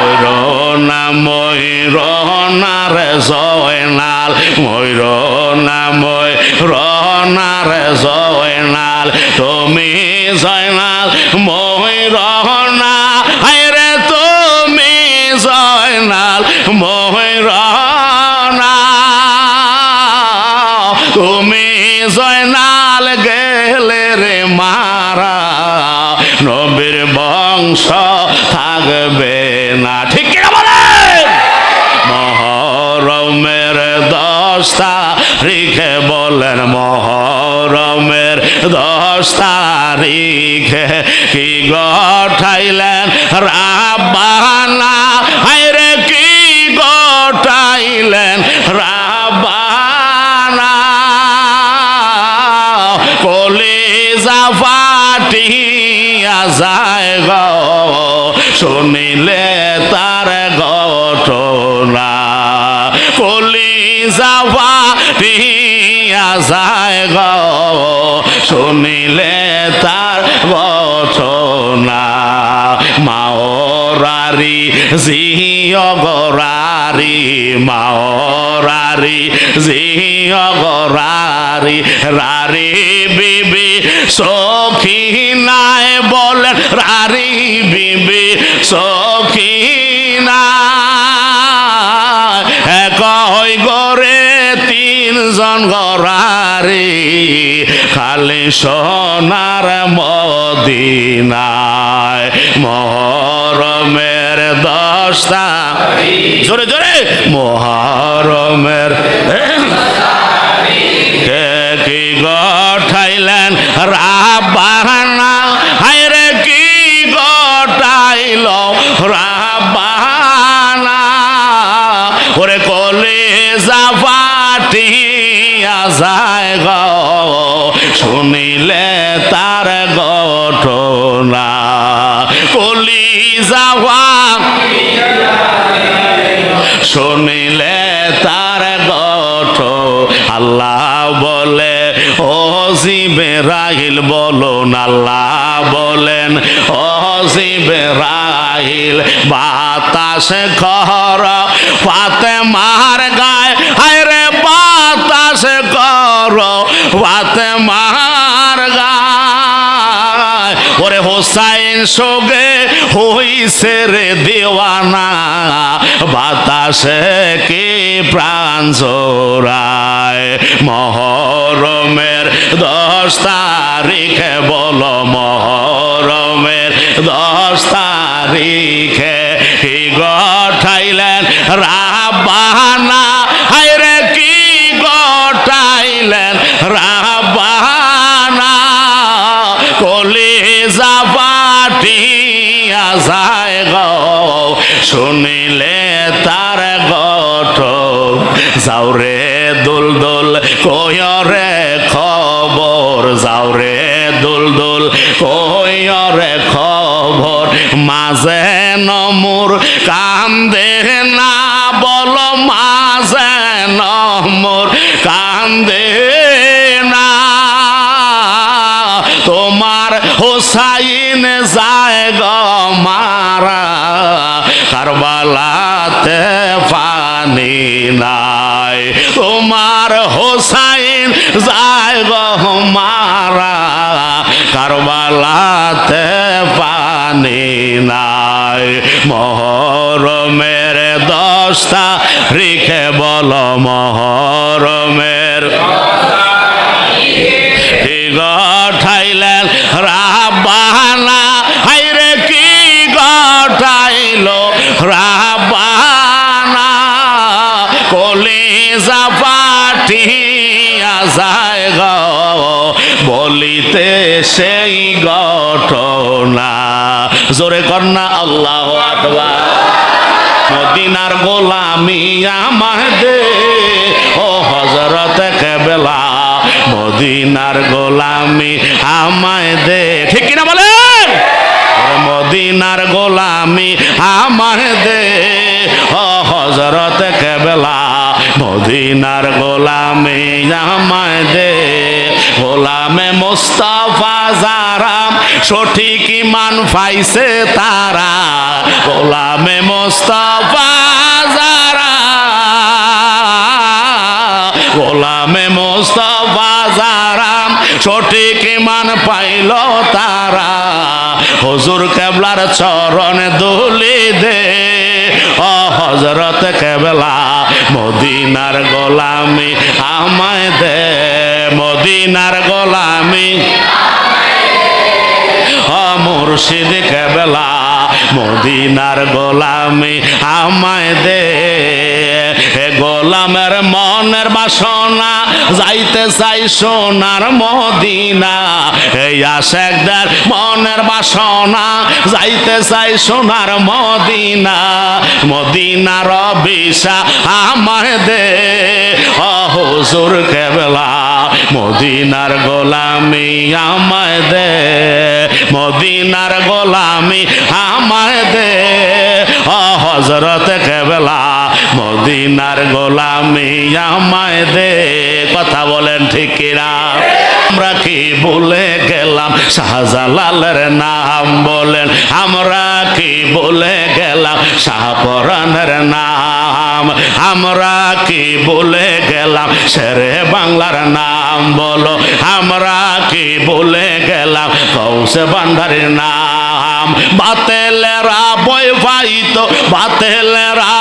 ময়ূর না ময়ূর না রে জয়নাল ময়ূর না ময়ূর রে জয়নাল। তুমি জয়নাল ময়ূর না হায় রে তুমি জয়নাল ময়ূর তুমি জয়নাল গেলে রে মারা নবীর বংশ থাকবে না। ঠিক কিনা বলেন? মহরমের দশটা তারিখে বলেন মহরমের দশ তারিখে কি গঠাইলেন রাবানা হায়রে কি গঠাইলেন রাবানা শুনিলে তার ঘটনা। কলিজা ফাটিয়া যায় গো। শুনিলে তার ঘটনা। মাওরারি জিয় গরারি, মাওরারি জিয় গরারি রারি বিবি সখী নাই বলেন, রারি বেবে সখী নাই একই গরে তিনজন গরারি খালি সোনার মদিনায়। মহরমের দশটা, জোরে জোরে, মহরমের গঠাইলেন রাবানা হায়রে কি গটাইল রাবানা ওরে কলে জাপাটিয়া যায় গ, শুনিলে তার ঘটনা কলি যাওয়া শুনিলে তার গঠ আল্লাহ বলে জিবে রাহিল বলুন আল্লাহ বলেন জিবে রাহিল বাতাসে খর পাতে মার গায় হায় রে বাতাসে কর পাতে মার গায়। ওরে হোসাইন সোগে হইছে রে দেওয়ানা, বাতাসে কি প্রাণ মহরমের দশ তারিখে বল মহরমের। দশ তারিখে গঠাইলেন? রাবানা হায়রে, কি গঠাইলেন? রাবানা কলি জাপাটিয়া যায় গো। শুনিলে তার গঠ যাওরে দুল দুল কয়রে খবর যাওরে দুল দুল কয়রে খবর? মাঝে নমুর কান্দে না বল, মাঝে নমুর কান্দে না। তোমার হোসাইন যায় গ মারা, কারবালাতে পানি নাই। তোমার হোসাইন যায় গ মারা। কারবালাতে পানি নাই। মহরমের দশটা রিখে বল মহরমের সেই ঘটনা। জোরে কন্যা আল্লাহ আকবার। মদিনার গোলামি আমাদে ও হজরত কেবলা, মদিনার গোলামি আমায় দে। ঠিক কিনা ওরে মদিনার গোলামি আমায় দে। ও হজরত কেবলা, মদিনার গোলামে আমায় দে। গোলামে মোস্তফা যারাম সঠিক ইমান পাইছে তারা। গোলামে মোস্তফা যারা, গোলামে মোস্তফা যারাম সঠিক ইমান পাইল তারা। হজুর কেবলার চরণ দুলি দে। ও হজরত কেবলা মদিনার গোলামি আমায় দে। মদিনার গোলামি। মুর্শিদ কেবলা মদিনার গোলামি আমায় দে। গোলামের গোলামের মনের বাসনা যাইতে চাই সোনার মদিনা। এই আশেকদার মনের বাসনা যাইতে চাই সোনার মদিনা। মদিনার বিশা আমায় দে। হুজুর কেবলা, মদিনার গোলামি আমায় দে। মদিনার গোলামি আমায় দে। হজরত কেবলা মদিনার গোলামি আমায় দে। কথা বলেন ঠিক কিনা? আমরা কি বলে গেলাম? শাহজালালের নাম বলেন। আমরা কি বলে গেলাম? শাহপরানের নাম। আমরা কি বলে গেলাম? শেরে বাংলার নাম বলো। আমরা কি বলে গেলাম? কৌশে ভান্ডারের নাম। বাতেলেরা বয় পাইত। বাতেলেরা বয় পাইত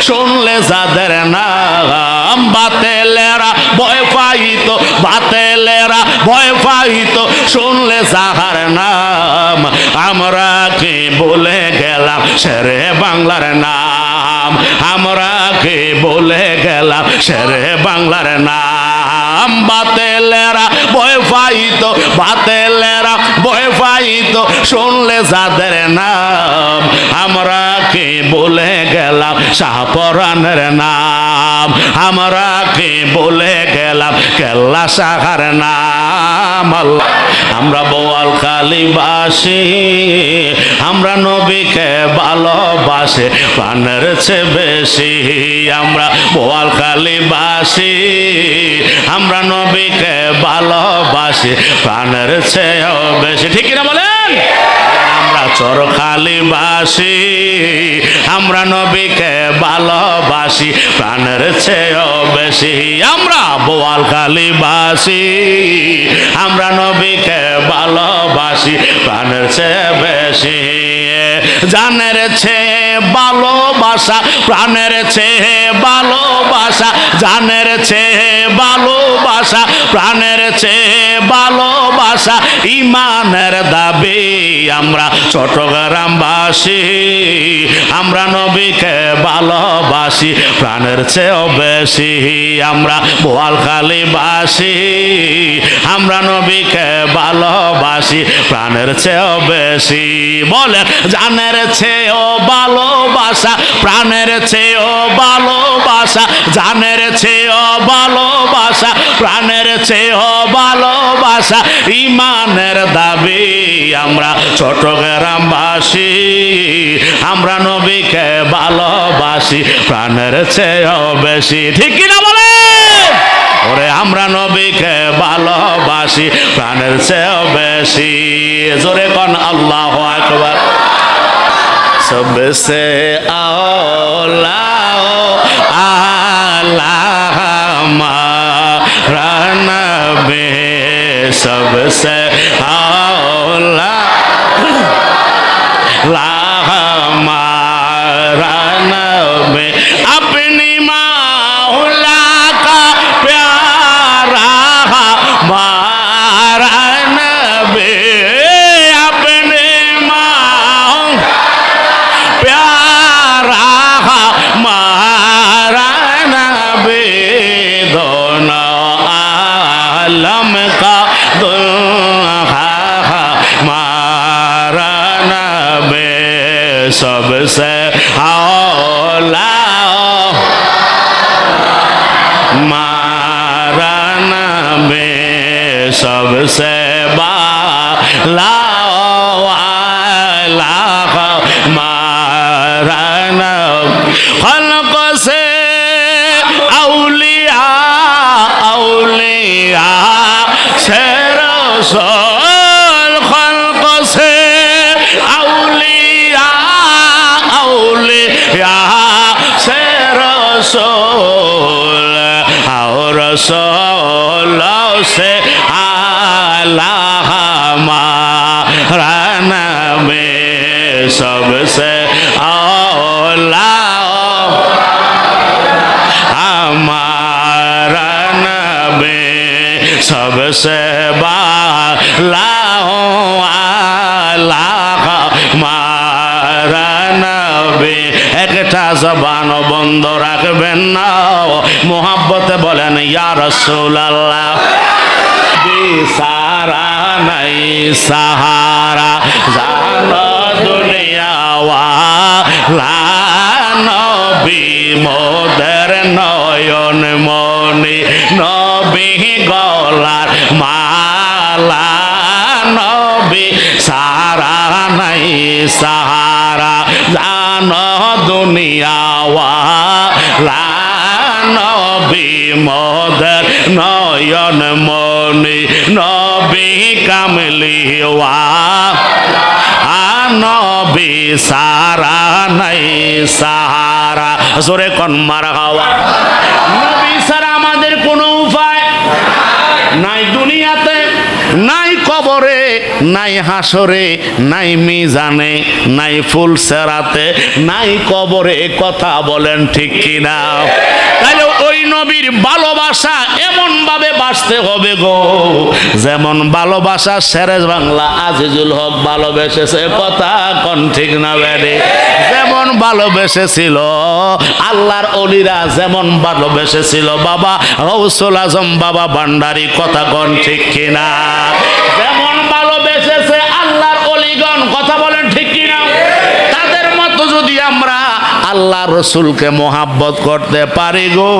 শুনলে যাদের নাম বাতেলেরা বয় পাইত, বাতেলেরা, ভয় পাইত। শুনলে যাহার নাম, আমরা কি বলে গেলাম? সেরে বাংলার নাম, আমরা কি বলে গেলাম? সেরে বাংলার নাম, বাতেলেরা ভয় পাইত, বাতেলেরা ভয় পাইত শুনলে যাদের নাম, আমরা কি বলে গেলাম? শাহপরানের নাম, আমরা কি বলে গেলাম? কেল্লা শাখার নাম আমরা বোয়াল কালীবাসী আমরা নবীকে ভালোবাসে, প্রাণের চেয়ে বেশি আমরা বোয়াল কালীবাসী আমরা নবীকে ভালোবাসি, প্রাণের চেয়েও বেশি। ঠিক কিনা বলেন? আমরা চরখালি বাসি, আমরা নবীকে ভালোবাসি, প্রাণের চেয়েও বেশি। আমরা বোয়াল বাসি, আমরা নবীকে ভালোবাসি, প্রাণের চেয়ে বেশি। জানের চেয়ে ভালোবাসা, প্রাণের চেয়ে ভালোবাসা, জানের চেয়ে ভালোবাসা, প্রাণের চেয়ে ভালোবাসা, ইমানের দাবি আমরা চট্টগ্রামবাসী, আমরা নবীকে ভালোবাসি, প্রাণের চেয়েও বেশি আমরা বোয়ালখালীবাসী, আমরা নবীকে ভালোবাসি, প্রাণের চেয়েও বেশি বলেন জানের চেয়েও ভালোবাসা, প্রাণের চেয়েও ভালোবাসা, জানের চেয়েও ভালোবাসা, প্রাণের চেয়েও ভালোবাসা, ইমানের দাবি আমরা চট্টগ্রামবাসী, আমরা নবীকে ভালোবাসি, প্রাণের চেয়েও বেশি। ঠিক কিনা বলে ওরে, আমরা নবীকে ভালোবাসি, প্রাণের চেয়েও বেশি। জোরে কন আল্লাহ আকবার। सबसे औला आला हमारा नबी सबसे औला का दुल्हा हमारा नबी सबसे औला मारा नबी सबसे बाला وصل خلق سے اولیاء اولیاء سے رسول او رسول سے آلہ ہمارا میں سب سے اولا ہمارا نبی سب سے নবী একটা জবান বন্ধ রাখবেন না মোহাব্বতে বলেন ইয়া রাসূলুল্লাহ সারা নাই সাহারা জানো দুনিয়াওয়া নবী মোদের নয়ন মনি নবী গলার মালা নবী সারা নাই সাহারা। জানো দুনিয়াওয়া নবী মদের নয়ন মনি, নবী কামলিওয়া। নবী সারা নাই সাহারা। জোরে কন মার হাওয়া। নবী সারা আমাদের কোনো উপায় নাই। দুনিয়াতে নাই কবরে, নাই হাসরে, নাই মিজানে, নাই ফুল সেরাতে, নাই কবরে কথা বলেন ঠিক কিনা? তাহলে ওই নবীর ভালোবাসা এমন ভাবে বাঁচতে হবে গো। যেমন ভালোবাসা সেরেজ বাংলা আজিজুল হক ভালোবেসেছে, কথা কোন ঠিক না বেড়ে। যেমন ভালোবেসেছিল। আল্লাহর অলিরা যেমন ভালোবেসেছিল। বাবা রৌসুল আজম বাবা ভান্ডারি কথা গণ ঠিক কিনা? যেমন ভালোবেসেছে আল্লাহর অলিগণ, কথা বলেন ঠিক কিনা? তাদের মতো যদি আমরা আল্লাহ রসুলকে মোহাব্বত করতে পারি গো।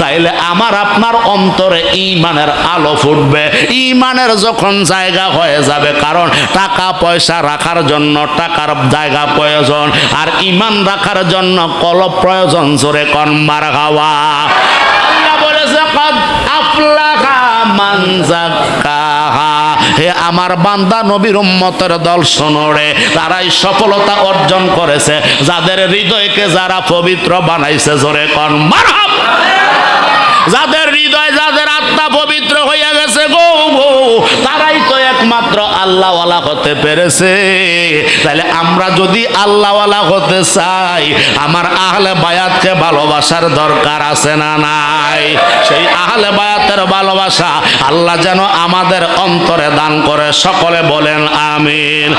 তাইলে আমার আপনার অন্তরে ইমানের আলো ফুটবে। ইমানের যখন জায়গা হয়ে যাবে, কারণ টাকা পয়সা রাখার জন্য টাকার জায়গা প্রয়োজন, আর ইমান রাখার জন্য কলব প্রয়োজন, জোরে কন মার খাওয়া আল্লাহ বলেছে আফলাহা মান হে আমার বান্দা, নবীর উম্মতের দল শোনরে তারাই সফলতা অর্জন করেছে। যাদের হৃদয়কে যারা পবিত্র বানাইছে, জোরে কন মারহাব যাদের হৃদয়, যাদের আত্মা পবিত্র হইয়া গেছে, গো গো, তারাই তো একমাত্র আল্লাহওয়ালা হতে পেরেছে। তাহলে আমরা যদি আল্লাহওয়ালা হতে চাই, আমার আহলে বায়াতকে ভালোবাসার দরকার আছে না না নাই। সেই আহলে বায়াতের ভালোবাসা আল্লাহ যেন আমাদের অন্তরে দান করে সকলে বলেন আমিন।